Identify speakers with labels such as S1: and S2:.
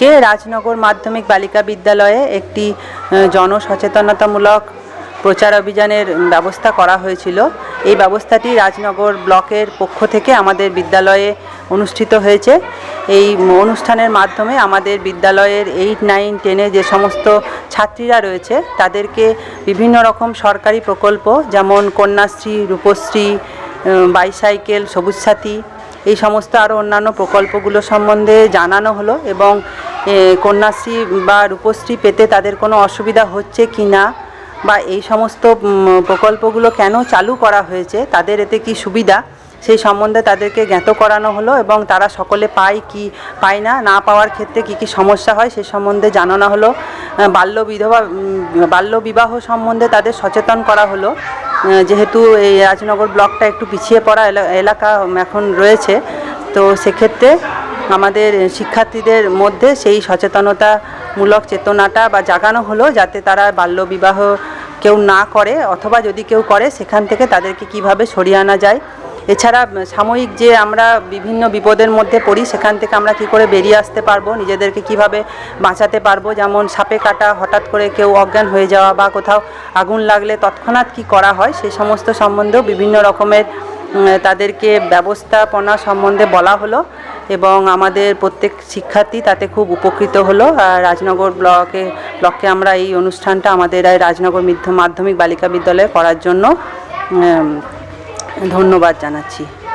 S1: আজকে রাজনগর মাধ্যমিক বালিকা বিদ্যালয়ে একটি জনসচেতনতামূলক প্রচার অভিযানের ব্যবস্থা করা হয়েছিল। এই ব্যবস্থাটি রাজনগর ব্লকের পক্ষ থেকে আমাদের বিদ্যালয়ে অনুষ্ঠিত হয়েছে। এই অনুষ্ঠানের মাধ্যমে আমাদের বিদ্যালয়ের এইট নাইন টেনে যে সমস্ত ছাত্রীরা রয়েছে, তাদেরকে বিভিন্ন রকম সরকারি প্রকল্প, যেমন কন্যাশ্রী, রূপশ্রী বাইসাইকেল সবুজ সাথী, এই সমস্ত আরও অন্যান্য প্রকল্পগুলো সম্বন্ধে জানানো হলো এবং কন্যাশ্রী বা রূপশ্রী পেতে তাদের কোনো অসুবিধা হচ্ছে কি না? বা এই সমস্ত প্রকল্পগুলো কেন চালু করা হয়েছে? তাদের এতে কি সুবিধা? সেই সম্বন্ধে তাদেরকে জ্ঞাত করানো হলো এবং তারা সকলে পায় কি, পায় না না পাওয়ার ক্ষেত্রে কি কি সমস্যা হয় সে সম্বন্ধে জানানো হলো। বাল্য বিধবা বাল্য বিবাহ সম্বন্ধে তাদের সচেতন করা হলো। যেহেতু এই রাজনগর ব্লকটা একটু পিছিয়ে পড়া এলা- এলাকা এখন রয়েছে, তো সেক্ষেত্রে আমাদের শিক্ষার্থীদের মধ্যে সেই সচেতনতামূলক চেতনাটা বা জাগানো হলো যাতে তারা বাল্যবিবাহ কেউ না করে অথবা যদি কেউ করে, সেখান থেকে তাদেরকে কীভাবে সরিয়ে আনা যায়। এছাড়া সাময়িক যে আমরা বিভিন্ন বিপদের মধ্যে পড়ি, সেখান থেকে আমরা কি করে বেরিয়ে আসতে পারব, নিজেদেরকে কীভাবে বাঁচাতে পারব? যেমন সাপে কাটা, হঠাৎ করে কেউ অজ্ঞান হয়ে যাওয়া বা কোথাও আগুন লাগলে তৎক্ষণাৎ কি করা হয় সেই সমস্ত সম্বন্ধেও বিভিন্ন রকমের তাদেরকে ব্যবস্থাপনা সম্বন্ধে বলা হলো। এবং আমাদের প্রত্যেক শিক্ষার্থী তাতে খুব উপকৃত হলো। আর রাজনগর ব্লকে ব্লকে আমরা এই অনুষ্ঠানটা আমাদের রাজনগর মিধ্য- মাধ্যমিক বালিকা বিদ্যালয়ে করার জন্য ধন্যবাদ জানাচ্ছি।